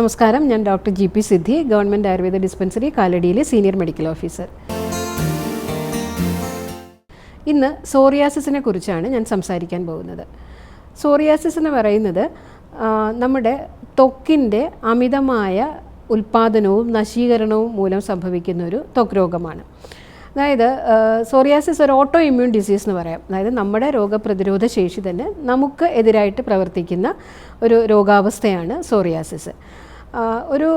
നമസ്കാരം. ഞാൻ doctor G P Siddhi government Ayurveda dispensary കാലടിയിലെ senior medical officer. ഇന്ന് സോറിയാസിസിനെ കുറിച്ചാണ് ഞാൻ സംസാരിക്കാൻ പോകുന്നത്. സോറിയാസിസ് എന്ന് പറയുന്നത് നമ്മുടെ ത്വക്കിന്റെ അമിതമായ ഉൽപ്പാദനവും നശീകരണവും മൂലം സംഭവിക്കുന്ന ഒരു ത്വക്ക് രോഗമാണ്. അതായത് സോറിയാസിസ് ഒരു ഓട്ടോ ഇമ്മ്യൂൺ ഡിസീസ് എന്ന് പറയാം. അതായത് നമ്മുടെ രോഗപ്രതിരോധ ശേഷി തന്നെ നമുക്ക് എതിരായിട്ട് പ്രവർത്തിക്കുന്ന ഒരു രോഗാവസ്ഥയാണ് സോറിയാസിസ്. ഒരു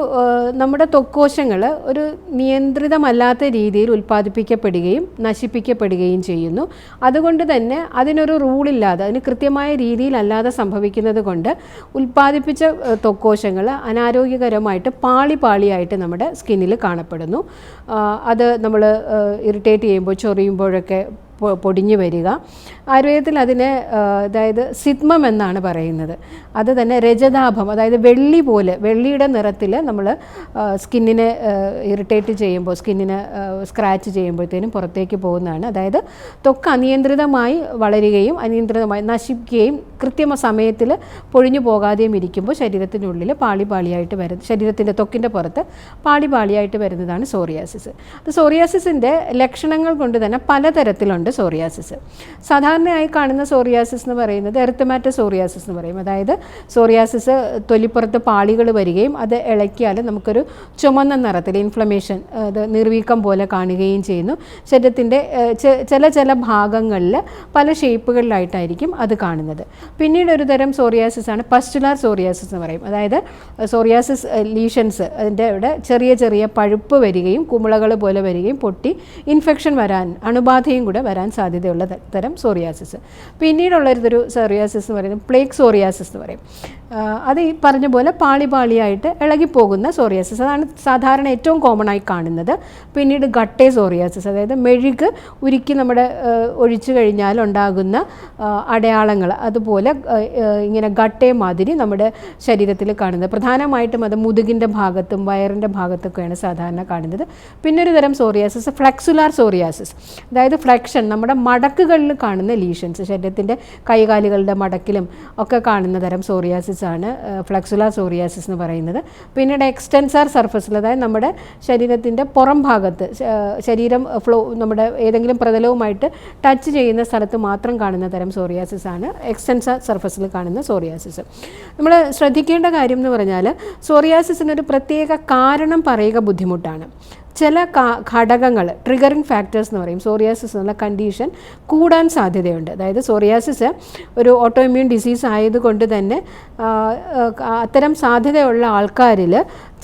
നമ്മുടെ ത്വക്കോശങ്ങൾ ഒരു നിയന്ത്രിതമല്ലാത്ത രീതിയിൽ ഉൽപ്പാദിപ്പിക്കപ്പെടുകയും നശിപ്പിക്കപ്പെടുകയും ചെയ്യുന്നു. അതുകൊണ്ട് തന്നെ അതിനൊരു റൂളില്ലാതെ അതിന് കൃത്യമായ രീതിയിലല്ലാതെ സംഭവിക്കുന്നത് കൊണ്ട് ഉൽപ്പാദിപ്പിച്ച തൊക്കോശങ്ങൾ അനാരോഗ്യകരമായിട്ട് പാളി പാളിയായിട്ട് നമ്മുടെ സ്കിന്നിൽ കാണപ്പെടുന്നു. അത് നമ്മൾ ഇറിറ്റേറ്റ് ചെയ്യുമ്പോൾ ചൊറിയുമ്പോഴൊക്കെ പൊടിഞ്ഞു വരിക. ആയുർവേദത്തിൽ അതിനെ അതായത് സിദ്മം എന്നാണ് പറയുന്നത്. അത് തന്നെ രജതാഭം അതായത് വെള്ളി പോലെ വെള്ളിയുടെ നിറത്തിൽ നമ്മൾ സ്കിന്നിനെ ഇറിറ്റേറ്റ് ചെയ്യുമ്പോൾ സ്കിന്നിനെ സ്ക്രാച്ച് ചെയ്യുമ്പോഴത്തേനും പുറത്തേക്ക് പോകുന്നതാണ്. അതായത് ത്വക്ക് അനിയന്ത്രിതമായി വളരുകയും അനിയന്ത്രിതമായി നശിക്കുകയും കൃത്യമ സമയത്തിൽ പൊഴിഞ്ഞു പോകാതെയും ഇരിക്കുമ്പോൾ ശരീരത്തിനുള്ളിൽ പാളി പാളിയായിട്ട് വരുന്ന ശരീരത്തിന്റെ ത്വക്കിന്റെ പുറത്ത് പാളി പാളിയായിട്ട് വരുന്നതാണ് സോറിയാസിസ്. അത് സോറിയാസിസിന്റെ ലക്ഷണങ്ങൾ കൊണ്ട് തന്നെ പലതരത്തിലുണ്ട്. സോറിയാസിസ് സാധാരണയായി കാണുന്ന സോറിയാസിസ് എന്ന് പറയുന്നത് എർത്തമാറ്റ സോറിയാസിസ് എന്ന് പറയും. അതായത് സോറിയാസിസ് തൊലിപ്പുറത്ത് പാളികൾ വരികയും അത് ഇളക്കിയാൽ നമുക്കൊരു ചുമന്ന നിറത്തിൽ ഇൻഫ്ലമേഷൻ അത് നിർവീക്കം പോലെ കാണുകയും ചെയ്യുന്നു. ശരീരത്തിന്റെ ചില ചില ഭാഗങ്ങളിൽ പല ഷേപ്പുകളിലായിട്ടായിരിക്കും അത് കാണുന്നത്. പിന്നീട് ഒരു തരം സോറിയാസിസ് ആണ് പസ്റ്റുലാർ സോറിയാസിസ് എന്ന് പറയും. അതായത് സോറിയാസിസ് ലീഷൻസ് അതിന്റെ ഇവിടെ ചെറിയ ചെറിയ പഴുപ്പ് വരികയും കുമിളകൾ പോലെ വരികയും പൊട്ടി ഇൻഫെക്ഷൻ വരാൻ അണുബാധയും കൂടെ വരാൻ സാധ്യതയുള്ള തരം സോറിയാസിസ്. പിന്നീടുള്ളൊരു സോറിയാസിസ് എന്ന് പറയുന്നത് പ്ലേക്ക് സോറിയാസിസ് എന്ന് പറയും. അത് ഈ പറഞ്ഞ പോലെ പാളി പാളിയായിട്ട് ഇളകിപ്പോകുന്ന സോറിയാസിസ്. അതാണ് സാധാരണ ഏറ്റവും കോമൺ ആയി കാണുന്നത്. പിന്നീട് ഗട്ടേ സോറിയാസിസ് അതായത് മെഴുക് ഉരുക്കി നമ്മുടെ ഒഴിച്ചു കഴിഞ്ഞാൽ ഉണ്ടാകുന്ന അടയാളങ്ങൾ. അതുപോലെ ഇങ്ങനെ ഗട്ടേ മാതിരി നമ്മുടെ ശരീരത്തിൽ കാണുന്നത്. പ്രധാനമായിട്ടും അത് മുതുകിന്റെ ഭാഗത്തും വയറിന്റെ ഭാഗത്തൊക്കെയാണ് സാധാരണ കാണുന്നത്. പിന്നൊരു തരം സോറിയാസിസ് ഫ്ലെക്സുലാർ സോറിയാസിസ്. അതായത് ഫ്ലെക്ഷൻ നമ്മുടെ മടക്കുകളിൽ കാണുന്ന ലീഷൻസ് ശരീരത്തിന്റെ കൈകാലുകളുടെ മടക്കിലും ഒക്കെ കാണുന്ന തരം സോറിയാസിസ് ആണ് ഫ്ലെക്സുല സോറിയാസിസ് എന്ന് പറയുന്നത്. പിന്നീട് എക്സ്റ്റൻസാർ സർഫസിൽ അതായത് നമ്മുടെ ശരീരത്തിന്റെ പുറം ഭാഗത്ത് ശരീരം ഫ്ലോ നമ്മുടെ ഏതെങ്കിലും പ്രതലവുമായിട്ട് ടച്ച് ചെയ്യുന്ന സ്ഥലത്ത് മാത്രം കാണുന്ന തരം സോറിയാസിസ് ആണ് എക്സ്റ്റൻസാർ സർഫസിൽ കാണുന്ന സോറിയാസിസ് നമ്മൾ ശ്രദ്ധിക്കേണ്ട കാര്യം എന്ന് പറഞ്ഞാൽ സോറിയാസിസിനൊരു പ്രത്യേക കാരണം പറയുക ബുദ്ധിമുട്ടാണ്. ചില ഘടകങ്ങൾ ട്രിഗറിങ് ഫാക്ടേഴ്സ് എന്ന് പറയും. സോറിയാസിസ് എന്നുള്ള കണ്ടീഷൻ കൂടാൻ സാധ്യതയുണ്ട്. അതായത് സോറിയാസിസ് ഒരു ഓട്ടോ ഇമ്മ്യൂൺ ഡിസീസ് ആയതുകൊണ്ട് തന്നെ അത്തരം സാധ്യതയുള്ള ആൾക്കാരിൽ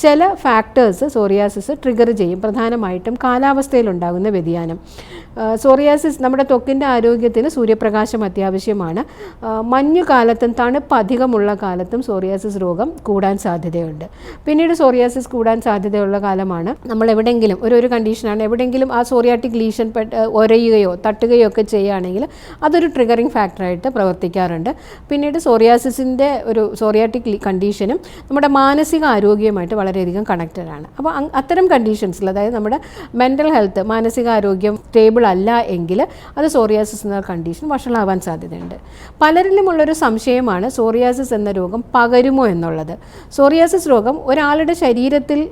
ചില ഫാക്ടേഴ്സ് സോറിയാസിസ് ട്രിഗർ ചെയ്യും. പ്രധാനമായിട്ടും കാലാവസ്ഥയിലുണ്ടാകുന്ന വ്യതിയാനം. സോറിയാസിസ് നമ്മുടെ ത്വക്കിന്റെ ആരോഗ്യത്തിന് സൂര്യപ്രകാശം അത്യാവശ്യമാണ്. മഞ്ഞുകാലത്തും തണുപ്പ് അധികമുള്ള കാലത്തും സോറിയാസിസ് രോഗം കൂടാൻ സാധ്യതയുണ്ട്. പിന്നീട് സോറിയാസിസ് കൂടാൻ സാധ്യതയുള്ള കാലമാണ്. നമ്മൾ എവിടെയെങ്കിലും ഒരു ഒരു കണ്ടീഷനാണ് എവിടെയെങ്കിലും ആ സോറിയാറ്റിക് ലീഷൻ ഒരയുകയോ തട്ടുകയോ ഒക്കെ ചെയ്യുകയാണെങ്കിൽ അതൊരു ട്രിഗറിങ് ഫാക്ടറായിട്ട് പ്രവർത്തിക്കാറുണ്ട്. പിന്നീട് സോറിയാസിസിന്റെ ഒരു സോറിയാറ്റിക് കണ്ടീഷനും നമ്മുടെ മാനസിക ആരോഗ്യവുമായിട്ട് വളരെയധികം കണക്റ്റഡ് ആണ് അപ്പോൾ അത്തരം കണ്ടീഷൻസിൽ അതായത് നമ്മുടെ മെന്റൽ ഹെൽത്ത് മാനസികാരോഗ്യം സ്റ്റേബിൾ അല്ല എങ്കിൽ അത് സോറിയാസിസ് എന്ന കണ്ടീഷൻ വഷളാവാൻ സാധ്യതയുണ്ട്. പലരിലുമുള്ളൊരു സംശയമാണ് സോറിയാസിസ് എന്ന രോഗം പകരുമോ എന്നുള്ളത്. സോറിയാസിസ് രോഗം ഒരാളുടെ ശരീരത്തിൽ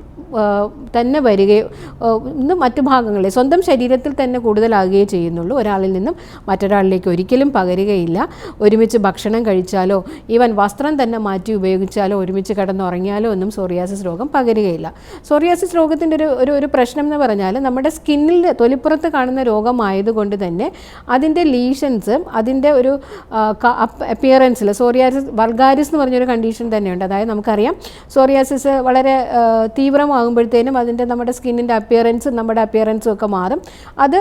തന്നെ വരികയോ ഇന്ന് മറ്റു ഭാഗങ്ങളിൽ സ്വന്തം ശരീരത്തിൽ തന്നെ കൂടുതലാകുകയേ ചെയ്യുന്നുള്ളൂ. ഒരാളിൽ നിന്നും മറ്റൊരാളിലേക്ക് ഒരിക്കലും പകരുകയില്ല. ഒരുമിച്ച് ഭക്ഷണം കഴിച്ചാലോ ഈവൻ വസ്ത്രം തന്നെ മാറ്റി ഉപയോഗിച്ചാലോ ഒരുമിച്ച് കിടന്നുറങ്ങിയാലോ ഒന്നും സോറിയാസിസ് രോഗം പകരുകയില്ല. സോറിയാസിസ് രോഗത്തിന്റെ ഒരു ഒരു പ്രശ്നം എന്ന് പറഞ്ഞാൽ നമ്മുടെ സ്കിന്നിൽ തൊലിപ്പുറത്ത് കാണുന്ന രോഗമായതുകൊണ്ട് തന്നെ അതിന്റെ ലീഷൻസ് അതിന്റെ ഒരു അപ്പിയറൻസിൽ സോറിയാസിസ് വൾഗാരിസ് എന്ന് പറഞ്ഞൊരു കണ്ടീഷൻ തന്നെയുണ്ട്. അതായത് നമുക്കറിയാം സോറിയാസിസ് വളരെ തീവ്രമാകുമ്പോഴത്തേനും അതിന്റെ നമ്മുടെ സ്കിന്നിന്റെ അപ്പിയറൻസും നമ്മുടെ അപ്പിയറൻസും ഒക്കെ മാറും. അത്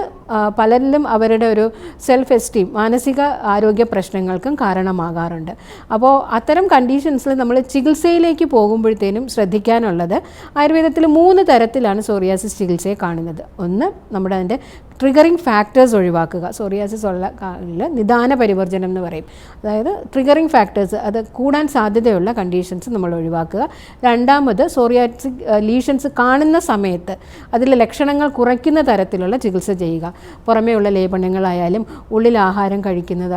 പലരിലും അവരുടെ ഒരു സെൽഫ് എസ്റ്റീം മാനസിക ആരോഗ്യ പ്രശ്നങ്ങൾക്കും കാരണമാകാറുണ്ട്. അപ്പോൾ അത്തരം കണ്ടീഷൻസിൽ നമ്മൾ ചികിത്സയിലേക്ക് പോകുമ്പോഴത്തേനും ശ്രദ്ധിക്കാനുള്ളത് ആയുർവേദത്തിൽ മൂന്ന് തരത്തിലാണ് സോറിയാസിസ് ചികിത്സയെ കാണുന്നത്. ഒന്ന് നമ്മുടെ അതിന്റെ ട്രിഗറിങ് ഫാക്ടേഴ്സ് ഒഴിവാക്കുക. സോറിയാസിസ് ഉള്ള കാലിൽ നിദാന പരിവർജനം എന്ന് പറയും. അതായത് ട്രിഗറിങ് ഫാക്ടേഴ്സ് അത് കൂടാൻ സാധ്യതയുള്ള കണ്ടീഷൻസ് നമ്മൾ ഒഴിവാക്കുക. രണ്ടാമത് സോറിയാറ്റിക് ലീഷൻസ് കാണുന്ന സമയത്ത് അതിലെ ലക്ഷണങ്ങൾ കുറയ്ക്കുന്ന തരത്തിലുള്ള ചികിത്സ ചെയ്യുക. പുറമേയുള്ള ലേപനങ്ങളായാലും ഉള്ളിൽ ആഹാരം കഴിക്കുന്നത്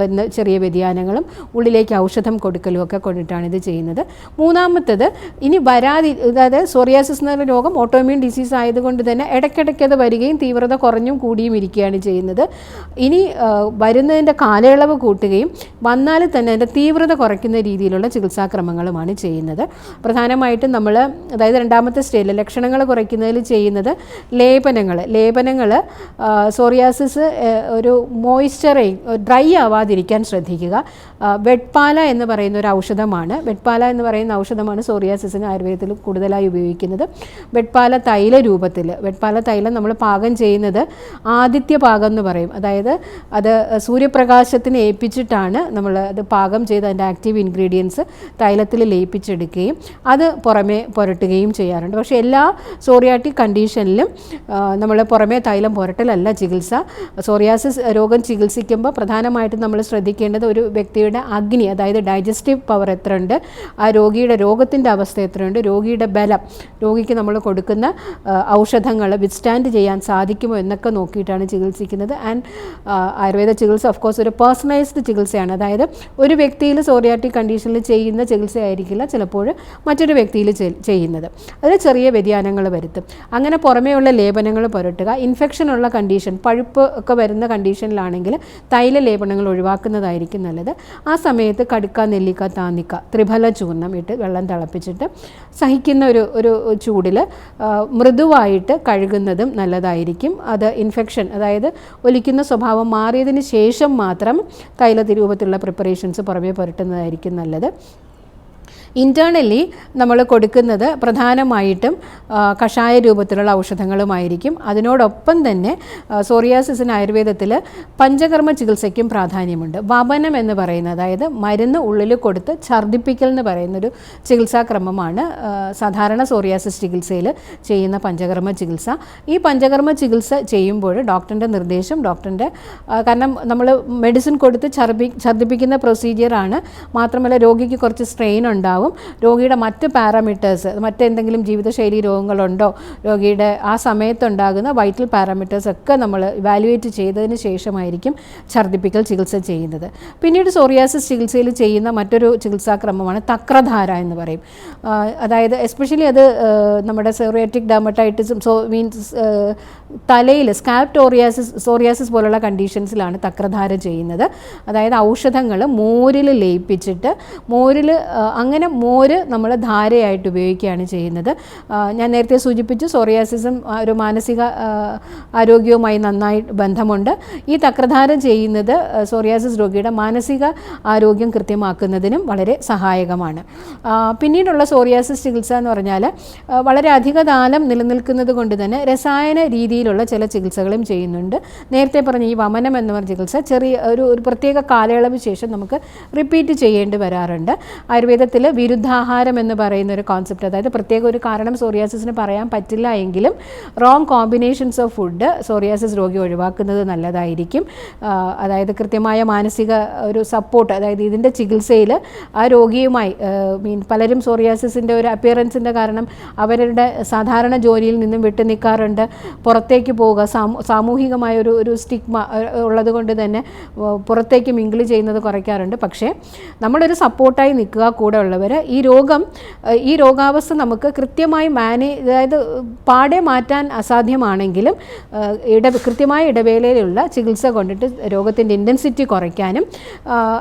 വരുന്ന ചെറിയ വ്യതിയാനങ്ങളും ഉള്ളിലേക്ക് ഔഷധം കൊടുക്കലും ഒക്കെ കൊണ്ടിട്ടാണ് ഇത് ചെയ്യുന്നത്. മൂന്നാമത്തത് ഇനി വരാതി അതായത് സോറിയാസിസ് എന്ന രോഗം ഓട്ടോമ്യൂൺ ഡിസീസ് ആയതുകൊണ്ട് തന്നെ ഇടയ്ക്കിടയ്ക്ക് അത് വരികയും തീവ്രത കുറഞ്ഞും കൂടിയും ഇരിക്കുകയാണ് ചെയ്യുന്നത്. ഇനി വരുന്നതിന്റെ കാലയളവ് കൂട്ടുകയും വന്നാൽ തന്നെ അതിന്റെ തീവ്രത കുറയ്ക്കുന്ന രീതിയിലുള്ള ചികിത്സാക്രമങ്ങളുമാണ് ചെയ്യുന്നത്. പ്രധാനമായിട്ടും നമ്മൾ അതായത് രണ്ടാമത്തെ സ്റ്റേജിൽ ലക്ഷണങ്ങൾ കുറയ്ക്കുന്നതിൽ ചെയ്യുന്നത് ലേപനങ്ങൾ ലേപനങ്ങൾ സോറിയാസിസ് ഒരു മോയ്സ്ചറൈ ഡ്രൈ ആവാതിരിക്കാൻ ശ്രദ്ധിക്കുക. വെട്ട്പാല എന്ന് പറയുന്ന ഒരു ഔഷധമാണ്. വെട്പാല എന്ന് പറയുന്ന ഔഷധമാണ് സോറിയാസിസിന് ആയുർവേദത്തിൽ കൂടുതലായി ഉപയോഗിക്കുന്നത്. വെട്പാല തൈല രൂപത്തിൽ വെട്പാല തൈലം നമ്മൾ പാകം ചെയ്യുന്നത് ആദിത്യ പാകം എന്ന് പറയും. അതായത് അത് സൂര്യപ്രകാശത്തിന് ഏൽപ്പിച്ചിട്ടാണ് നമ്മൾ അത് പാകം ചെയ്ത് അതിന്റെ ആക്റ്റീവ് ഇൻഗ്രീഡിയൻസ് തൈലത്തിൽ ലയിപ്പിച്ചെടുക്കുകയും അത് പുറമേ പുരട്ടുകയും ചെയ്യാറുണ്ട്. പക്ഷേ എല്ലാ സോറിയാറ്റിക് കണ്ടീഷനിലും നമ്മൾ പുറമേ തൈലം പുരട്ടലല്ല ചികിത്സ. സോറിയാസിസ് രോഗം ചികിത്സിക്കുമ്പോൾ പ്രധാനമായിട്ടും നമ്മൾ ശ്രദ്ധിക്കേണ്ടത് ഒരു വ്യക്തിയുടെ അഗ്നി അതായത് ഡൈജസ്റ്റീവ് പവർ എത്രയുണ്ട് ആ രോഗിയുടെ രോഗത്തിന്റെ അവസ്ഥ എത്രയുണ്ട് രോഗിയുടെ ബലം രോഗിക്ക് നമ്മൾ കൊടുക്കുന്ന ഔഷധങ്ങൾ വിത്ത്സ്റ്റാൻഡ് ചെയ്യാൻ സാധിക്കുമോ എന്നൊക്കെ നോക്കിയിട്ടാണ് ചികിത്സിക്കുന്നത്. ആൻഡ് ആയുർവേദ ചികിത്സ ഓഫ് കോഴ്സ് ഒരു പേഴ്സണലൈസ്ഡ് ചികിത്സയാണ്. അതായത് ഒരു വ്യക്തിയിൽ സോറിയാറ്റിക് കണ്ടീഷനിൽ ചെയ്യുന്ന ചികിത്സയായിരിക്കില്ല ചിലപ്പോൾ മറ്റൊരു വ്യക്തിയിൽ ചെയ്യുന്നത്. അതിൽ ചെറിയ വ്യതിയാനങ്ങൾ വരുത്തും. അങ്ങനെ പുറമേയുള്ള ലേപനങ്ങൾ പുരട്ടുക ഇൻഫെക്ഷൻ ഉള്ള കണ്ടീഷൻ പഴുപ്പ് ഒക്കെ വരുന്ന കണ്ടീഷനിലാണെങ്കിൽ തൈല ലേപനങ്ങൾ ഒഴിവാക്കുന്നതായിരിക്കും നല്ലത്. ആ സമയത്ത് കടുക്ക നെല്ലിക്ക താന്നിക്ക ത്രിഫല ചൂർണം ഇട്ട് വെള്ളം തിളപ്പിച്ചിട്ട് സഹിക്കുന്ന ഒരു ഒരു ചൂടിൽ മൃദുവായിട്ട് കഴുകുന്നതും നല്ലതായിരിക്കും. അത് ഇൻഫെക്ഷൻ അതായത് ഒലിക്കുന്ന സ്വഭാവം മാറിയതിന് ശേഷം മാത്രം തൈലത്തി രൂപത്തിലുള്ള പ്രിപ്പറേഷൻസ് പുറമേ പുരട്ടുന്നതായിരിക്കും നല്ലത്. ഇന്റേർണലി നമ്മൾ കൊടുക്കുന്നത് പ്രധാനമായിട്ടും കഷായ രൂപത്തിലുള്ള ഔഷധങ്ങളുമായിരിക്കും. അതിനോടൊപ്പം തന്നെ സോറിയാസിസിന് ആയുർവേദത്തിൽ പഞ്ചകർമ്മ ചികിത്സയ്ക്കും പ്രാധാന്യമുണ്ട്. വപനം എന്ന് പറയുന്നത് അതായത് മരുന്ന് ഉള്ളിൽ കൊടുത്ത് ഛർദ്ദിപ്പിക്കൽ എന്ന് പറയുന്നൊരു ചികിത്സാക്രമമാണ് സാധാരണ സോറിയാസിസ് ചികിത്സയിൽ ചെയ്യുന്ന പഞ്ചകർമ്മ ചികിത്സ. ഈ പഞ്ചകർമ്മ ചികിത്സ ചെയ്യുമ്പോൾ ഡോക്ടറിന്റെ നിർദ്ദേശം ഡോക്ടറിന്റെ കാരണം നമ്മൾ മെഡിസിൻ കൊടുത്ത് ഛർദി ഛർദ്ദിപ്പിക്കുന്ന പ്രൊസീജിയറാണ് മാത്രമല്ല രോഗിക്ക് കുറച്ച് സ്ട്രെയിൻ ഉണ്ടാവും. രോഗിയുടെ മറ്റ് പാരാമീറ്റേഴ്സ് മറ്റെന്തെങ്കിലും ജീവിതശൈലി രോഗങ്ങളുണ്ടോ? രോഗിയുടെ ആ സമയത്തുണ്ടാകുന്ന വൈറ്റൽ പാരാമീറ്റേഴ്സ് ഒക്കെ നമ്മൾ ഇവാലുവേറ്റ് ചെയ്തതിന് ശേഷമായിരിക്കും ഛർദ്ദിപ്പിക്കൽ ചികിത്സ ചെയ്യുന്നത്. പിന്നീട് സോറിയാസിസ് ചികിത്സയിൽ ചെയ്യുന്ന മറ്റൊരു ചികിത്സാക്രമമാണ് തക്രധാര എന്ന് പറയും. അതായത് എസ്പെഷ്യലി അത് നമ്മുടെ സോറിയാറ്റിക് ഡെർമറ്റൈറ്റിസും സോ മീൻസ് തലയിൽ സ്കാൽപ്റ്റോറിയാസിസ് സോറിയാസിസ് പോലുള്ള കണ്ടീഷൻസിലാണ് തക്രധാര ചെയ്യുന്നത്. അതായത് ഔഷധങ്ങൾ മോരിൽ ലയിപ്പിച്ചിട്ട് മോരിൽ അങ്ങനെ മോര് നമ്മൾ ധാരയായിട്ട് ഉപയോഗിക്കുകയാണ് ചെയ്യുന്നത്. ഞാൻ നേരത്തെ സൂചിപ്പിച്ചു സോറിയാസിസം ഒരു മാനസിക ആരോഗ്യവുമായി നന്നായി ബന്ധമുണ്ട്. ഈ തക്രധാരം ചെയ്യുന്നത് സോറിയാസിസ് രോഗിയുടെ മാനസിക ആരോഗ്യം കൃത്യമാക്കുന്നതിനും വളരെ സഹായകമാണ്. പിന്നീടുള്ള സോറിയാസിസ് ചികിത്സ എന്ന് പറഞ്ഞാൽ വളരെ വളരെ അധികകാലം നിലനിൽക്കുന്നത് കൊണ്ട് തന്നെ രസായന രീതിയിലുള്ള ചില ചികിത്സകളും ചെയ്യുന്നുണ്ട്. നേരത്തെ പറഞ്ഞ ഈ വമനം എന്ന് പറഞ്ഞ ചികിത്സ ചെറിയ ഒരു ഒരു പ്രത്യേക കാലയളവ് ശേഷം നമുക്ക് റിപ്പീറ്റ് ചെയ്യേണ്ടി വരാറുണ്ട്. ആയുർവേദത്തിൽ വിരുദ്ധാഹാരം എന്ന് പറയുന്ന ഒരു കോൺസെപ്റ്റ് അതായത് പ്രത്യേക ഒരു കാരണം സോറിയാസിന് പറയാൻ പറ്റില്ല എങ്കിലും wrong combinations of food psoriasis രോഗി ഒഴിവാക്കുന്നത് നല്ലതായിരിക്കും. അതായത് കൃത്യമായ മാനസിക ഒരു സപ്പോർട്ട് അതായത് ഇതിന്റെ ചികിത്സയിൽ ആ രോഗിയുമായി മീൻ പലരും സോറിയാസിസിന്റെ ഒരു അപ്പിയറൻസിന്റെ കാരണം അവരുടെ സാധാരണ ജോലിയിൽ നിന്നും വിട്ടു നിൽക്കാറുണ്ട്. പുറത്തേക്ക് പോവുക സാമൂഹികമായ ഒരു ഒരു സ്റ്റിഗ്മ ഉള്ളത് കൊണ്ട് തന്നെ പുറത്തേക്ക് മിങ്കിൾ ചെയ്യുന്നത് കുറയ്ക്കാറുണ്ട്. പക്ഷേ നമ്മളൊരു സപ്പോർട്ടായി നിൽക്കുക കൂടെ ഉള്ളവർ ഈ രോഗം ഈ രോഗാവസ്ഥ നമുക്ക് കൃത്യമായി മാനേജ് അതായത് പാടെ മാറ്റാൻ അസാധ്യമാണെങ്കിലും ഇട കൃത്യമായ ഇടവേളയിലുള്ള ചികിത്സ കൊണ്ടിട്ട് രോഗത്തിന്റെ ഇന്റൻസിറ്റി കുറയ്ക്കാനും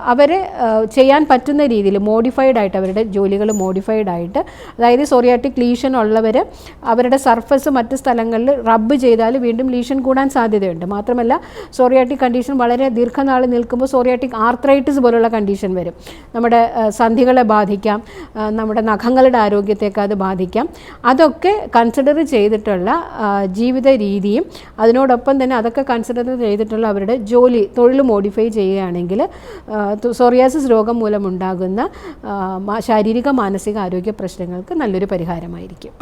അവരെ ചെയ്യാൻ പറ്റുന്ന രീതിയിൽ മോഡിഫൈഡ് ആയിട്ട് അവരുടെ ജോലികൾ മോഡിഫൈഡ് ആയിട്ട് അതായത് സോറിയാറ്റിക് ലീഷൻ ഉള്ളവർ അവരുടെ സർഫസ് മറ്റ് സ്ഥലങ്ങളിൽ റബ്ബ് ചെയ്താൽ വീണ്ടും ലീഷൻ കൂടാൻ സാധ്യതയുണ്ട്. മാത്രമല്ല സോറിയാറ്റിക് കണ്ടീഷൻ വളരെ ദീർഘനാൾ നിൽക്കുമ്പോൾ സോറിയാറ്റിക് ആർത്രൈറ്റിസ് പോലുള്ള കണ്ടീഷൻ വരും. നമ്മുടെ സന്ധികളെ ബാധിക്കാം. ആ, നമ്മുടെ നഖങ്ങളുടെ ആരോഗ്യത്തേക്ക് അത് ബാധിക്കാം. അതൊക്കെ കൺസിഡർ ചെയ്തിട്ടുള്ള ജീവിത രീതിയും അതിനോടൊപ്പം തന്നെ അതൊക്കെ കൺസിഡർ ചെയ്തിട്ടുള്ള അവരുടെ ജോലി തൊഴിൽ മോഡിഫൈ ചെയ്യുകയാണെങ്കിൽ സോറിയാസിസ് രോഗം മൂലമുണ്ടാകുന്ന ശാരീരിക മാനസിക ആരോഗ്യ പ്രശ്നങ്ങൾക്ക് നല്ലൊരു പരിഹാരമായിരിക്കും.